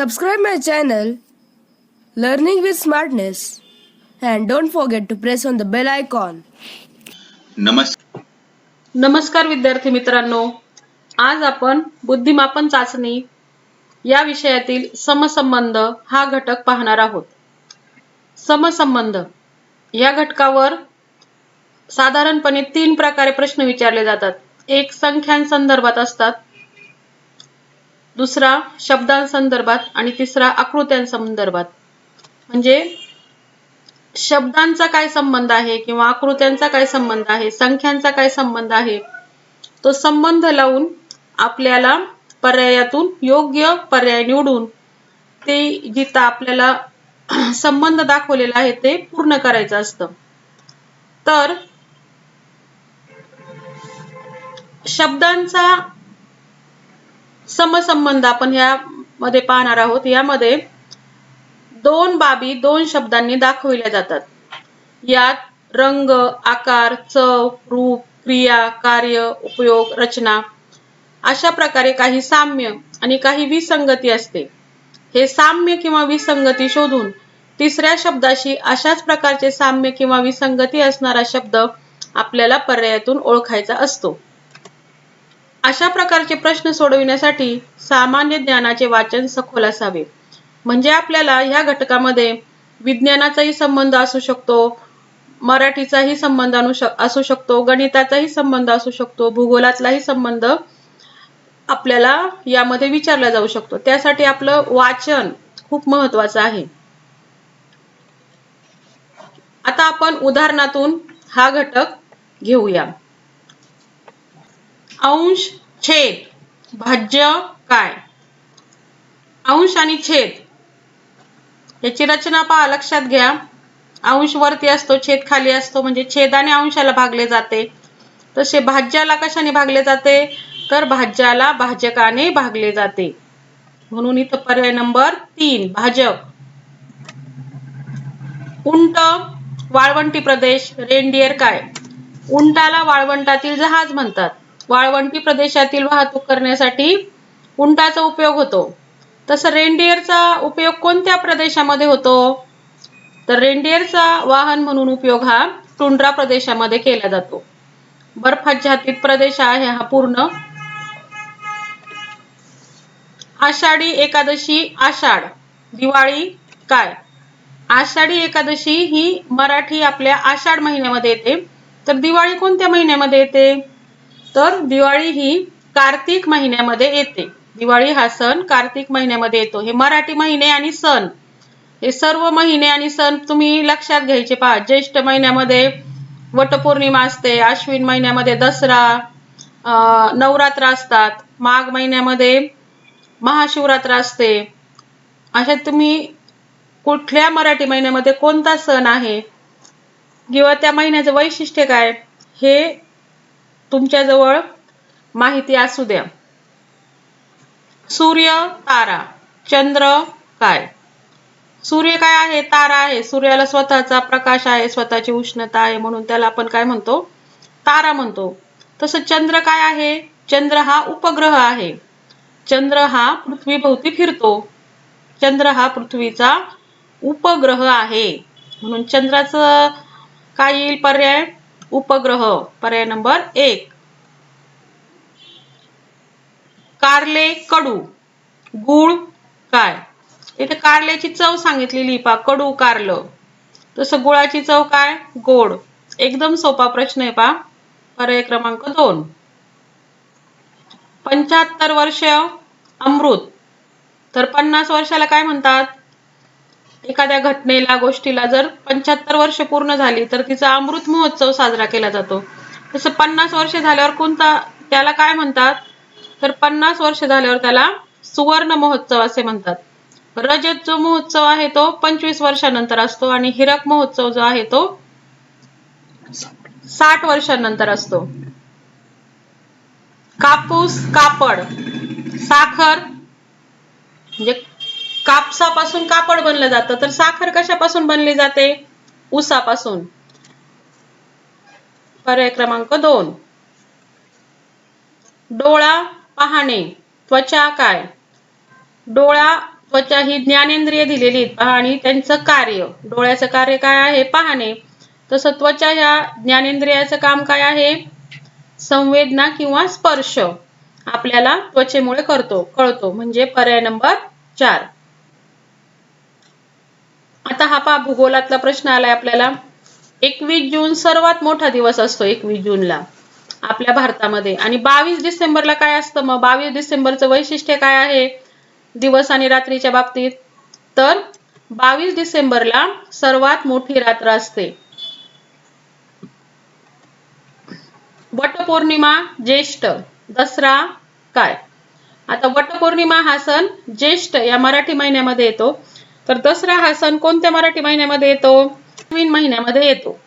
Subscribe my channel Learning with Smartness and don't forget to press on the bell icon. नमस् नमस्कार विद्यार्थी मित्रांनो. आज आपण बुद्धिमापन चाचणी या विषयातील समसंबंध हा घटक पाहणार आहोत. समसंबंध. या घटकावर साधारणपणे तीन प्रकारे प्रश्न विचारले जातात. एक संख्यांसंदर्भात असतात. दुसरा शब्दांसंदर्भात आणि तिसरा आकृत्यांसंदर्भात. म्हणजे शब्दांचा काय संबंध आहे किंवा आकृत्यांचा काय संबंध आहे संख्यांचा काय संबंध आहे तो संबंध लावून आपल्याला पर्यायातून योग्य पर्याय निवडून ते जिथं आपल्याला संबंध दाखवलेला आहे ते पूर्ण करायचं असतं. तर शब्दांचा समसंबंध आपण यामध्ये पाहणार आहोत. यामध्ये दोन बाबी दोन शब्दांनी दाखविल्या जातात. यात रंग आकार चव रूप क्रिया कार्य उपयोग रचना अशा प्रकारे काही साम्य आणि काही विसंगती असते. हे साम्य किंवा विसंगती शोधून तिसऱ्या शब्दाशी अशाच प्रकारचे साम्य किंवा विसंगती असणारा शब्द आपल्याला पर्यायातून ओळखायचा असतो. अशा प्रकारचे प्रश्न सोडविण्यासाठी सामान्य ज्ञानाचे वाचन सखोल असावे. म्हणजे आपल्याला ह्या घटकामध्ये विज्ञानाचाही संबंध असू शकतो मराठीचाही संबंध असू शकतो गणिताचाही संबंध असू शकतो भूगोलातलाही संबंध आपल्याला यामध्ये विचारला जाऊ शकतो. त्यासाठी आपलं वाचन खूप महत्वाचं आहे. आता आपण उदाहरणातून हा घटक घेऊया. अंश छेद. भाज्य काय? अंश आणि छेद. याची रचना पहा लक्षात घ्या. अंश वरती असतो छेद खाली असतो म्हणजे छेदाने अंशाला भागले जाते. तसे भाज्याला कशाने भागले जाते? तर भाज्याला भाजकाने भागले जाते. म्हणून इथं पर्याय नंबर तीन भाजक. उंट वाळवंटी प्रदेश रेनडियर काय? उंटाला वाळवंटातील जहाज म्हणतात. वाळवंटी प्रदेशातील वाहतूक करण्यासाठी उंटाचा उपयोग होतो. तसं रेनडिअरचा उपयोग कोणत्या प्रदेशामध्ये होतो? तर रेनडिअरचा वाहन म्हणून उपयोग हा टुंड्रा प्रदेशामध्ये केला जातो. बर्फाच्छादित प्रदेश आहे हा पूर्ण. आषाढी एकादशी आषाढ दिवाळी काय? आषाढी एकादशी ही मराठी आपल्या आषाढ महिन्यामध्ये येते. तर दिवाळी कोणत्या महिन्यामध्ये येते? तर दिवाळी ही कार्तिक महिन्यामध्ये येते. दिवाळी हा सण कार्तिक महिन्यामध्ये येतो. हे मराठी महिने आणि सण. हे सर्व महिने आणि सण तुम्ही लक्षात घ्यायचे पहा. ज्येष्ठ महिन्यामध्ये वटपौर्णिमा असते अश्विन महिन्यामध्ये दसरा नवरात्र असतात माघ महिन्यामध्ये महाशिवरात्र असते. अशा तुम्ही कुठल्या मराठी महिन्यामध्ये कोणता सण आहे? किंवा त्या महिन्याचं वैशिष्ट्य काय? हे तुमच्याजवळ माहिती असू द्या. सूर्य तारा चंद्र काय? सूर्य काय आहे? तारा आहे. सूर्याला स्वतःचा प्रकाश आहे स्वतःची उष्णता आहे म्हणून त्याला आपण काय म्हणतो? तारा म्हणतो. तसं चंद्र काय आहे? चंद्र हा उपग्रह आहे. चंद्र हा पृथ्वीभोवती फिरतो. चंद्र हा पृथ्वीचा उपग्रह आहे. म्हणून चंद्राचं काय येईल पर्याय? उपग्रह. पर्याय नंबर एक. कारले कडू गुळ काय? इथे कारल्याची चव सांगितलेली पा कडू कारलं. तसं गुळाची चव काय? गोड. एकदम सोपा प्रश्न आहे पा. पर्याय क्रमांक दोन. पंच्याहत्तर वर्ष अमृत. तर पन्नास वर्षाला काय म्हणतात? एखाद्या घटनेला गोष्टीला जर पंच्याहत्तर वर्ष पूर्ण झाली तर तिचा अमृत महोत्सव साजरा केला जातो. तसं पन्नास वर्ष झाल्यावर कोणता त्याला काय म्हणतात? तर पन्नास वर्ष झाल्यावर त्याला सुवर्ण महोत्सव असे म्हणतात. रजत जो महोत्सव आहे तो पंचवीस वर्षानंतर असतो आणि हिरक महोत्सव जो आहे तो साठ वर्षानंतर असतो. कापूस कापड साखर म्हणजे कापसापासून कापड बनलं जातं तर साखर कशापासून बनली जाते? उसापासून पर्याय क्रमांक दोन. डोळा पाहणे त्वचा काय? डोळा त्वचा ही ज्ञानेंद्रिय दिलेली आणि त्यांचं कार्य. डोळ्याचं कार्य काय आहे? पाहणे. तसं त्वचा ह्या ज्ञानेंद्रियाचं काम काय आहे? संवेदना किंवा स्पर्श आपल्याला त्वचेमुळे करतो कळतो. म्हणजे पर्याय नंबर चार. आता हा पहा भूगोलातला प्रश्न आलाय आपल्याला. एकवीस जून सर्वात मोठा दिवस असतो एकवीस जूनला आपल्या भारतामध्ये. आणि बावीस डिसेंबरला काय असतं मग? बावीस डिसेंबरचं वैशिष्ट्य काय आहे दिवस आणि रात्रीच्या बाबतीत? तर बावीस डिसेंबरला सर्वात मोठी रात्र असते. वटपौर्णिमा ज्येष्ठ दसरा काय? आता वटपौर्णिमा हा सण ज्येष्ठ या मराठी महिन्यामध्ये येतो. तर दसरा हा सण कोणत्या मराठी महिन्यामध्ये येतो? अश्विन महिन्यामध्ये येतो.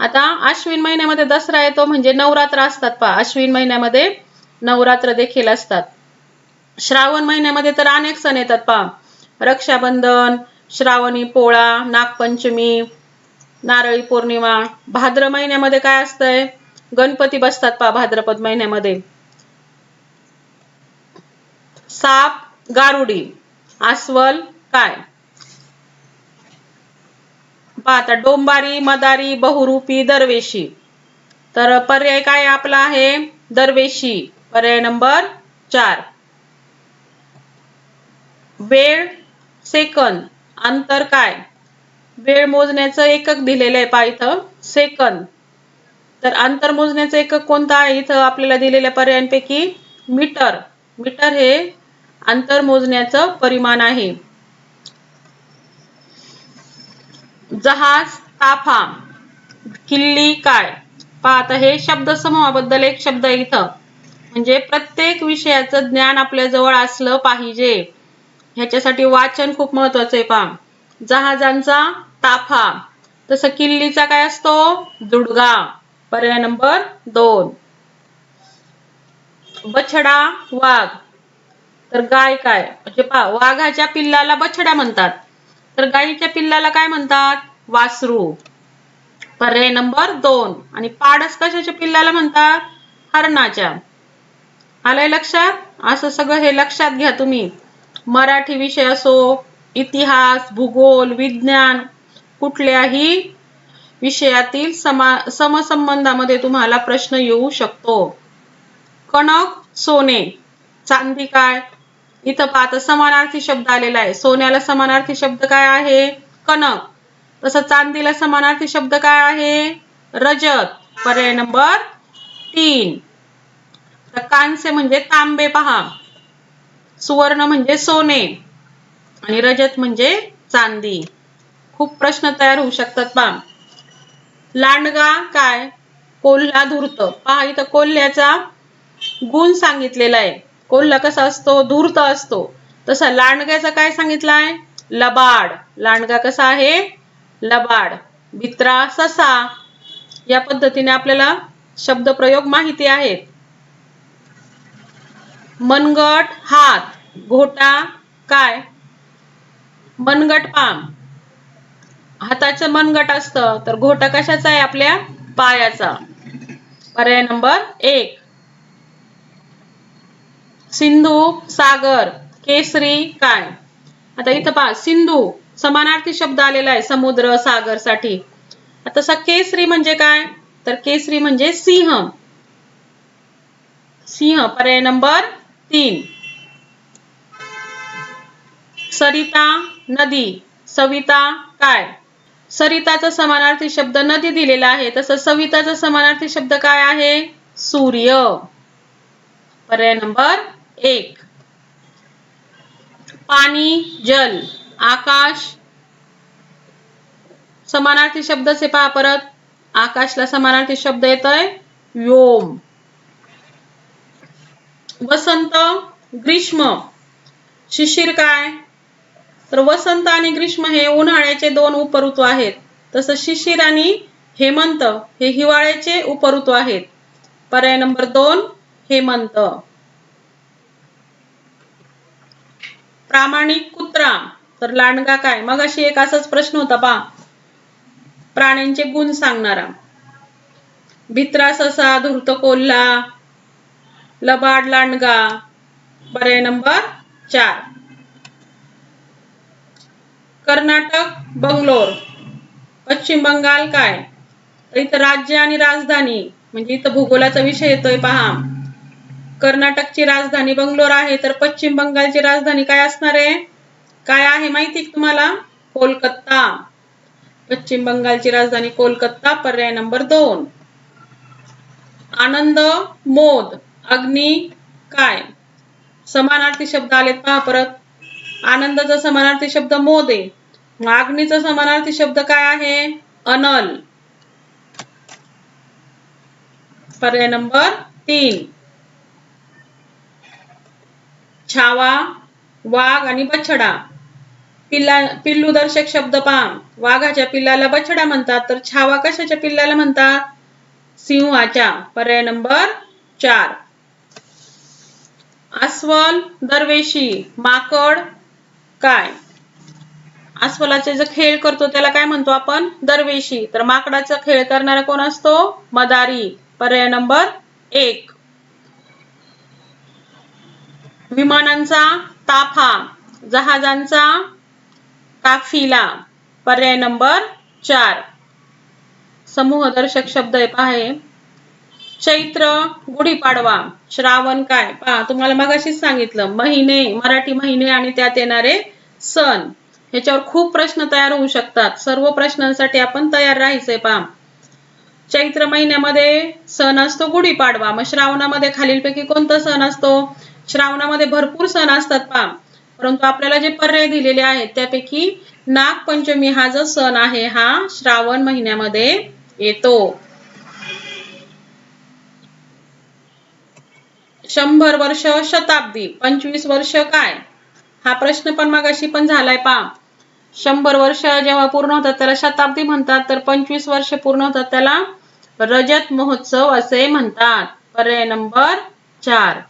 आता अश्विन महिन्यामध्ये दसरा येतो म्हणजे नवरात्र असतात पहा. अश्विन महिन्यामध्ये नवरात्र देखील असतात. श्रावण महिन्यामध्ये तर अनेक सण येतात पहा. रक्षाबंधन श्रावणी पोळा नागपंचमी नारळी पौर्णिमा भाद्र महिन्यामध्ये काय असतंय? गणपती बसतात पहा भाद्रपद महिन्यामध्ये. साप गारुडी अस्वल काय? आता डोंबारी मदारी बहुरूपी दरवेशी. तर पर्याय काय आपला आहे? दरवेशी. पर्याय नंबर चार. वेळ सेकंद अंतर काय? वेळ मोजण्याचं एकक दिलेलं आहे पहा इथं सेकंद. तर अंतर मोजण्याचं एकक कोणतं आहे? इथं आपल्याला दिलेल्या पर्यायांपैकी मीटर. मीटर हे अंतर मोजण्याचं परिमाण आहे. जहाज ताफा किल्ली काय? पहा आता हे शब्द समूहाबद्दल एक शब्द आहे इथं. म्हणजे प्रत्येक विषयाचं ज्ञान आपल्या जवळ असलं पाहिजे. ह्याच्यासाठी वाचन खूप महत्वाचं आहे पहा. जहाजांचा ताफा तसं किल्लीचा काय असतो? जुडगा पर्याय नंबर दोन. बछडा वाघ. तर गाय काय? म्हणजे पहा वाघाच्या पिल्लाला बछडा म्हणतात. तर गाईच्या पिल्लाला काय म्हणतात? वासरू. पर्याय नंबर दोन. आणि पाडस कशाच्या पिल्लाला म्हणतात? हरणाच्या. आलंय लक्षात? असं सगळं हे लक्षात घ्या तुम्ही. मराठी विषय असो इतिहास भूगोल विज्ञान कुठल्याही विषयातील समा समसंबंधामध्ये तुम्हाला प्रश्न येऊ शकतो. कणक सोने. चांदी काय? इथं पाहत समानार्थी शब्द आलेला आहे. सोन्याला समानार्थी शब्द काय आहे? कणक. तसं चांदीला समानार्थी शब्द काय आहे? रजत. पर्याय नंबर तीन. तर कांस्य म्हणजे तांबे पहा. सुवर्ण म्हणजे सोने. आणि रजत म्हणजे चांदी. खूप प्रश्न तयार होऊ शकतात पहा. लांडगा काय? कोल्हा धूर्त पहा इथं कोल्ह्याचा गुण सांगितलेला आहे. कोल्हा कसा असतो? धूर्त असतो. तसा लांडग्याचा काय सांगितलाय? लबाड. लांडगा कसा आहे? लबाड. भित्रा ससा. या पद्धतीने आपल्याला शब्दप्रयोग माहिती आहेत. मनगट हात. घोटा काय? मनगट पाम. हाताचं मनगट असतं तर घोटा कशाचा आहे? आपल्या पायाचा. पर्याय नंबर एक. सिंधू सागर केसरी काय? आता इथं पहा सिंधू समानार्थी शब्द आलेला आहे समुद्र सागरसाठी. आता सा केसरी म्हणजे काय? तर केसरी म्हणजे सिंह. सिंह पर्याय नंबर तीन. सरिता नदी. सविता काय? सरिताचा समानार्थी शब्द नदी दिलेला आहे तसं सविताचा समानार्थी शब्द काय आहे? सूर्य. पर्याय नंबर एक. पाणी जल आकाश. समानार्थी शब्द से पहा परत. आकाशला समानार्थी शब्द येतोय. व्योम. वसंत ग्रीष्म. शिशिर काय? तर वसंत आणि ग्रीष्म हे उन्हाळ्याचे दोन उपऋतू आहेत. तसं शिशिर आणि हेमंत हे हिवाळ्याचे उपऋतू आहेत. पर्याय नंबर दोन हेमंत. प्रामाणिक कुत्रा तर लांडगा काय? मग अशी एक असाच प्रश्न होता पा प्राण्यांचे गुण सांगणारा. भित्रा ससा धूर्त कोल्हा लबाड लांडगा. पर्याय नंबर चार. कर्नाटक बंगलोर. पश्चिम बंगाल काय? इथं राज्य आणि राजधानी. म्हणजे इथं भूगोलाचा विषय येतोय पहा. कर्नाटकची राजधानी बंगलोर आहे तर पश्चिम बंगालची राजधानी काय असणार आहे? काय आहे माहिती तुम्हाला? कोलकाता. पश्चिम बंगालची राजधानी कोलकाता पर्याय नंबर दोन. आनंद मोद अग्नी काय? समानार्थी शब्द आलेत पहा परत. आनंदाचा समानार्थी शब्द मोद आहे. अग्नीचा समानार्थी शब्द काय आहे? अनल. पर्याय नंबर तीन. छावा वाघ आणि बछडा. पिल्ला पिल्लू दर्शक शब्द पहा वाघाच्या पिल्लाला बछडा म्हणतात तर छावा कशाच्या पिल्लाला म्हणतात? सिंहाच्या. पर्याय नंबर चार. अस्वल दरवेशी माकड काय? अस्वलाचे जे खेळ करतो त्याला काय म्हणतो आपण? दरवेशी. तर माकडाचा खेळ करणारा कोण असतो? मदारी. पर्याय नंबर एक. विमानांचा ताफा जहाजांचा काफिला. पर्याय नंबर चार. समूहदर्शक शब्द आहे पहा चैत्र गुढीपाडवा श्रावण काय? पहा तुम्हाला मगाशीच सांगितलं महिने मराठी महिने आणि त्यात येणारे सण. ह्याच्यावर खूप प्रश्न तयार होऊ शकतात. सर्व प्रश्नांसाठी आपण तयार राहायचंय पहा. चैत्र महिन्यामध्ये सण असतो गुढीपाडवा. मग श्रावणामध्ये खालीलपैकी कोणता सण असतो? श्रावणामध्ये भरपूर सण असतात पहा परंतु आपल्याला जे पर्याय दिलेले आहेत त्यापैकी नागपंचमी हा जो सण आहे हा श्रावण महिन्यामध्ये येतो. शंभर वर्ष शताब्दी पंचवीस वर्ष काय? हा प्रश्न पण मागाशी पण झालाय पा शंभर वर्ष जेव्हा पूर्ण होतात त्याला शताब्दी म्हणतात तर पंचवीस वर्ष पूर्ण होतात त्याला रजत महोत्सव असे म्हणतात. पर्याय नंबर चार.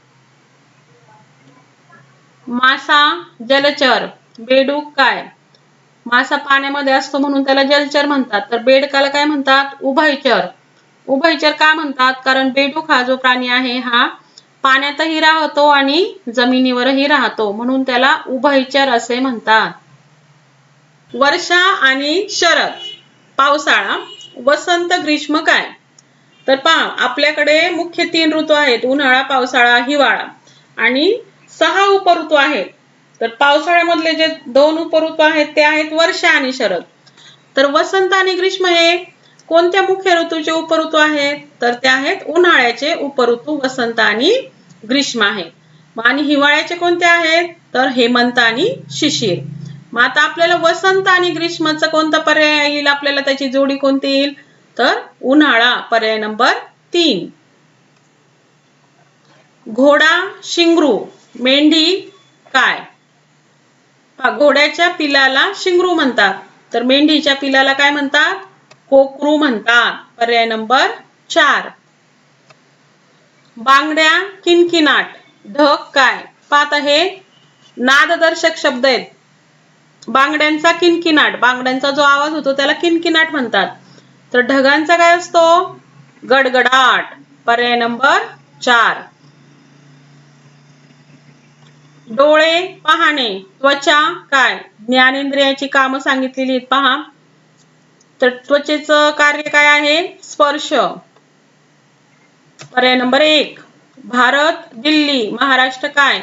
मासा जलचर बेडूक काय? मासा पाण्यामध्ये असतो म्हणून त्याला जलचर म्हणतात. तर बेडकाला काय म्हणतात? उभयचर उभयचर का म्हणतात? कारण बेडूक हा जो प्राणी आहे हा पाण्यातही राहतो आणि जमिनीवरही राहतो. म्हणून त्याला उभयचर असे म्हणतात. वर्षा आणि शरद. पावसाळा. वसंत ग्रीष्म काय? तर पहा आपल्याकडे मुख्य तीन ऋतू आहेत. उन्हाळा पावसाळा हिवाळा. आणि सहा उपऋतू आहेत. तर पावसाळ्यामधले जे दोन उपऋतू आहेत ते आहेत वर्षा आणि शरद. तर वसंत आणि ग्रीष्म हे कोणत्या मुख्य ऋतूचे उपऋतू आहेत? तर ते आहेत उन्हाळ्याचे उपऋतू वसंत आणि ग्रीष्म आहे. आणि हिवाळ्याचे कोणते आहेत? तर हेमंत आणि शिशिर. मग आता आपल्याला वसंत आणि ग्रीष्मचा कोणता पर्याय येईल? आपल्याला त्याची जोडी कोणती येईल? तर उन्हाळा पर्याय नंबर तीन. घोडा शिंगरू. मेंढी काय? घोड्याच्या पिलाला शिंगरू म्हणतात. तर मेंढीच्या पिलाला काय म्हणतात? कोकरू म्हणतात. पर्याय नंबर चार. बांगड्या किनकिनाट. ढग काय? पाहत हे नाददर्शक शब्द आहेत. बांगड्यांचा किनकिनाट. बांगड्यांचा जो आवाज होतो त्याला किनकिनाट म्हणतात. तर ढगांचा काय असतो? गडगडाट. पर्याय नंबर चार. डोळे पाहणे त्वचा काय? ज्ञानेंद्रियाची कामं सांगितलेली आहेत पहा. तर त्वचेचं कार्य काय आहे? स्पर्श. पर्याय नंबर एक भारत दिल्ली महाराष्ट्र काय?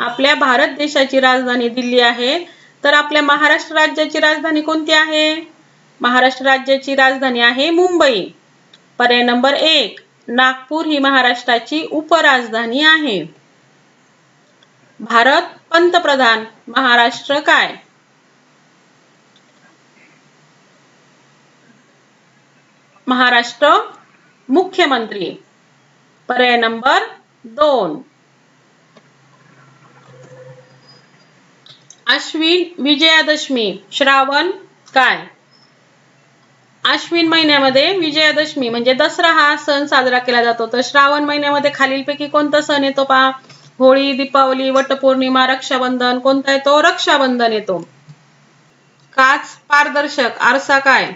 आपल्या भारत देशाची राजधानी दिल्ली आहे. तर आपल्या महाराष्ट्र राज्याची राजधानी कोणती आहे? महाराष्ट्र राज्याची राजधानी आहे मुंबई. पर्याय नंबर एक नागपूर ही महाराष्ट्राची उपराजधानी आहे. भारत पंतप्रधान महाराष्ट्र काय? महाराष्ट्र मुख्यमंत्री. पर्याय नंबर दोन. अश्विन विजयादशमी श्रावण काय? अश्विन महिन्यामध्ये विजयादशमी म्हणजे दसरा हा सण साजरा केला जातो. तर श्रावण महिन्यामध्ये खालीलपैकी कोणता सण येतो पहा? होळी दीपावली वटपौर्णिमा रक्षाबंधन कोणता येतो? रक्षाबंधन येतो. काच पारदर्शक आरसा काय?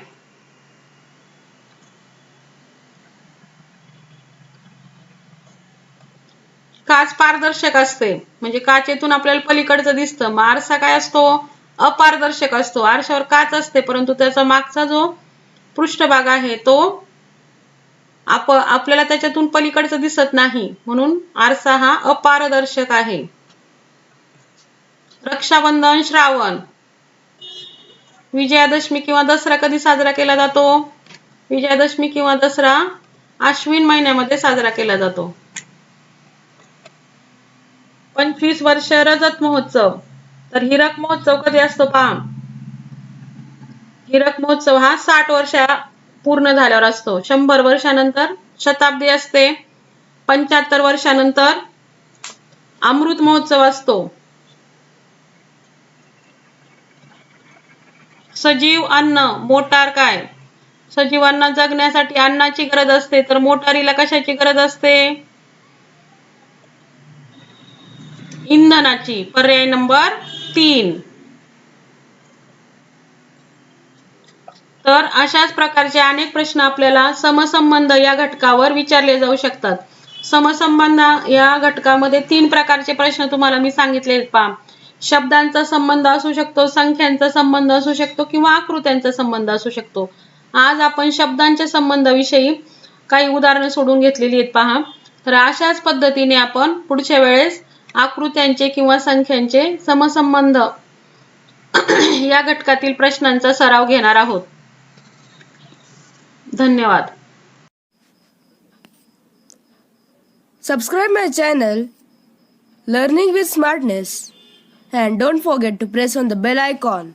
काच पारदर्शक असते. म्हणजे काचेतून आपल्याला पलीकडचं दिसतं. मग आरसा काय असतो? अपारदर्शक असतो. आरशावर काच असते परंतु त्याचा मागचा जो पृष्ठभाग आहे तो आप आपल्याला त्याच्यातून पलीकडचं दिसत नाही. म्हणून आरसा हा अपारदर्शक आहे. रक्षाबंधन श्रावण. विजयादशमी किंवा दसरा कधी साजरा केला जातो? विजयादशमी किंवा दसरा आश्विन महिन्यामध्ये साजरा केला जातो. पंचवीस वर्ष रजत महोत्सव. तर हिरक महोत्सव कधी असतो पहा? हिरक महोत्सव हा साठ वर्षा पूर्ण झाल्यावर असतो. शंभर वर्षानंतर शताब्दी असते. पंच्याहत्तर वर्षानंतर अमृत महोत्सव असतो. सजीव अन्न मोटार काय? सजीवांना जगण्यासाठी अन्नाची गरज असते तर मोटारीला कशाची गरज असते? इंधनाची. पर्याय नंबर तीन. तर अशाच प्रकारचे अनेक प्रश्न आपल्याला समसंबंध या घटकावर विचारले जाऊ शकतात. समसंबंध या घटकामध्ये तीन प्रकारचे प्रश्न तुम्हाला मी सांगितले पहा. शब्दांचा संबंध असू शकतो संख्यांचा संबंध असू शकतो किंवा आकृत्यांचा संबंध असू शकतो. आज आपण शब्दांच्या संबंधाविषयी काही उदाहरणं सोडून घेतलेली आहेत पहा. तर अशाच पद्धतीने आपण पुढच्या वेळेस आकृत्यांचे किंवा संख्यांचे समसंबंध या घटकातील प्रश्नांचा सराव घेणार आहोत. धन्यवाद Subscribe my channel, Learning with Smartness, and don't forget to press on the bell icon.